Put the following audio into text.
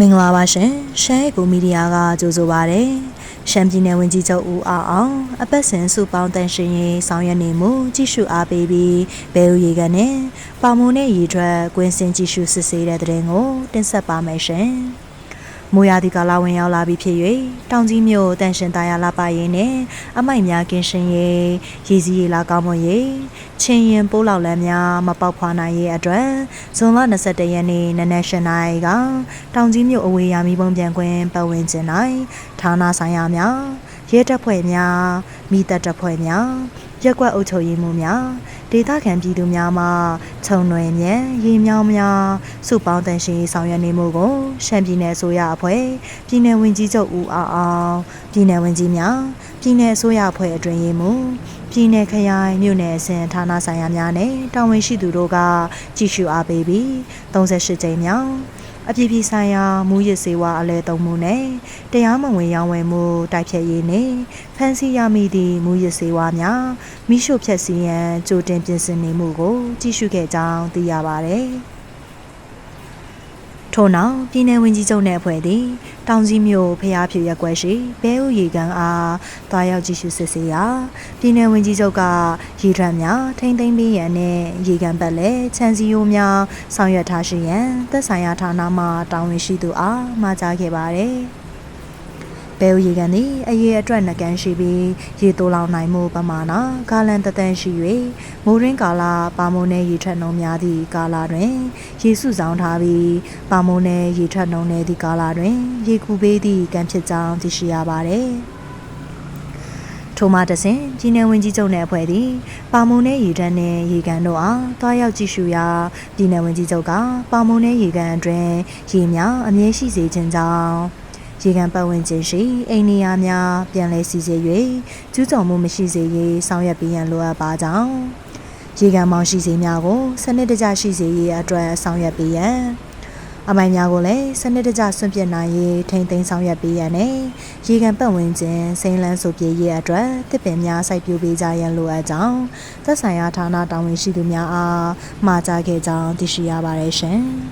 မင်္ဂလာပါရှင်ရှမ်းကိုမီဒီယာကကြိုဆိုပါရယ်ရှမ်းပြည်နယ်ဝန်ကြီးချုပ်ဦးအောင်အောင်အပတ်စဉ်စုပေါင်းတန်ရှင်ရေးဆောင်ရွက်နေမှုကြည့်ရှုအားပေးပြီးဘဲဦးရေကနေပါမုံနဲ့ရေထွက်ကွင်းစင်ကြည့်ရှုစစ်ဆေးတဲ့တဲ့ရင်ကိုတင်ဆက်ပါမယ်ရှင် မိုးရာသီကာလဝင်ရောက်လာပြီဖြစ်၍တောင်ကြီးမြို့တန်ရှင်သားရလာပါရင်နဲ့အမိုက်များကင်းရှင်ရေးရည်စည်းရလာကောင်းမွန်ရေးချင်းရင်ပိုးလောက်လန်းများမပေါက်ဖွာနိုင်ရေးအတွက်ဇွန်လ21ရက်နေ့နနက်၈နာရီကတောင်ကြီးမြို့အဝေးရာမီပုံပြန်ခွင်ပတ်ဝန်းကျင်၌ဌာနဆိုင်ရာများရဲတပ်ဖွဲ့များမိတပ်တပ်ဖွဲ့များရက်ကွက်အုပ်ချုပ်ရေးမှူးများ ဒေသခံပြည်သူများမှခြုံနွယ်မြဲရေမြောင်းများစုပေါင်းတန်ရှင်ရေးဆောင်ရွက်နေမှုကိုရှမ်းပြည်နယ်အစိုးရအဖွဲ့ပြည်နယ်ဝန်ကြီးချုပ်ဦးအောင်အောင်ပြည်နယ်ဝန်ကြီးများပြည်နယ်အစိုးရအဖွဲ့အတွင်းရေးမှူးပြည်နယ်ခရိုင်မြို့နယ်အဆင့်ဌာနဆိုင်ရာများနဲ့တာဝန်ရှိသူတို့ကကြီးစုအားပေးပြီး38ကြိမ်မြောက် အပြည်ပြည်ဆိုင်ရာမူရစ်စေဝါအလဲသုံးမှုနဲ့တရားမဝင်ရောင်းဝယ်မှုတိုက်ဖြတ်ရေးနဲ့ဖမ်းဆီးရမိသည့်မူရစ်စေဝါများမိရှုဖြတ်စည်းရန်ကြိုတင်ပြင်ဆင်နေမှုကိုကြီးစုခဲ့ကြောင်းသိရပါဗျ။ ထို့နောက်ပြည်내ဝန်ကြီးချုပ်နဲ့အဖွဲ့သည်တောင်ကြီးမြို့ဖျားဖြူရက်ကွက်ရှိဘဲဥရီကန်အားတွားရောက်ကြည့်ရှုစစ်ဆေးရာပြည်내ဝန်ကြီးချုပ်ကရေထမ်းများထိမ့်သိမ်းပေးရန်နဲ့ရေကန်ပတ်လက်ချန်စီယိုများဆောင်ရွက်ထားရှိရန်သက်ဆိုင်ရာဌာနမှတာဝန်ရှိသူအားမှာကြားခဲ့ပါတယ်။ ဘဲဥရေကန်သည်အရေးအတွက်နှကန်းရှိပြီးရေတိုးလောင်နိုင်မှုပမာဏကာလန်တသန့်ရှိ၍မိုးရင်းကာလပါမုန်နဲ့ရေထွက်နှုန်းများသည့်ကာလတွင်ရေစုဆောင်ထားပြီးပါမုန်နဲ့ရေထွက်နှုန်းနည်းသည့်ကာလတွင် ရေကူပေးသည့်ကံဖြစ်ကြောင်းသိရှိရပါသည်ထိုမှတစဉ်ပြည်내ဝင်ကြီးချုပ်နဲ့အဖွဲ့သည်ပါမုံနဲ့ရေတန်းနဲ့ရေကန်တို့အားတွားရောက်ကြည့်ရှုရာပြည်내ဝင်ကြီးချုပ်ကပါမုံနဲ့ရေကန်အတွင်းရေများအမြဲရှိစေခြင်းကြောင့် ရေကန်ပတ်ဝန်းကျင်ရှိအိမ်နေရာများပြန်လည်စီစစ်၍ကျူးကျော်မှုမရှိစေရေးဆောင်ရွက်ပေးရန်လိုအပ်ပါကြောင်းရေကန်မောင်ရှိစေများကိုစနစ်တကျရှိစေရေးအတွက်ဆောင်ရွက်ပေးရန်အမိုင်များကိုလည်းစနစ်တကျဆွန့်ပစ်နိုင်ရေးထိမ့်သိမ်းဆောင်ရွက်ပေးရန်နဲ့ရေကန်ပတ်ဝန်းကျင်စိမ်းလန်းဆိုပြေးရေးအတွက်တစ်ပင်များစိုက်ပျိုးပေးကြရန်လိုအပ်ကြောင်းသက်ဆိုင်ရာဌာနတာဝန်ရှိသူများအားမှာကြားခဲ့ကြောင်းသိရှိရပါတယ်ရှင်။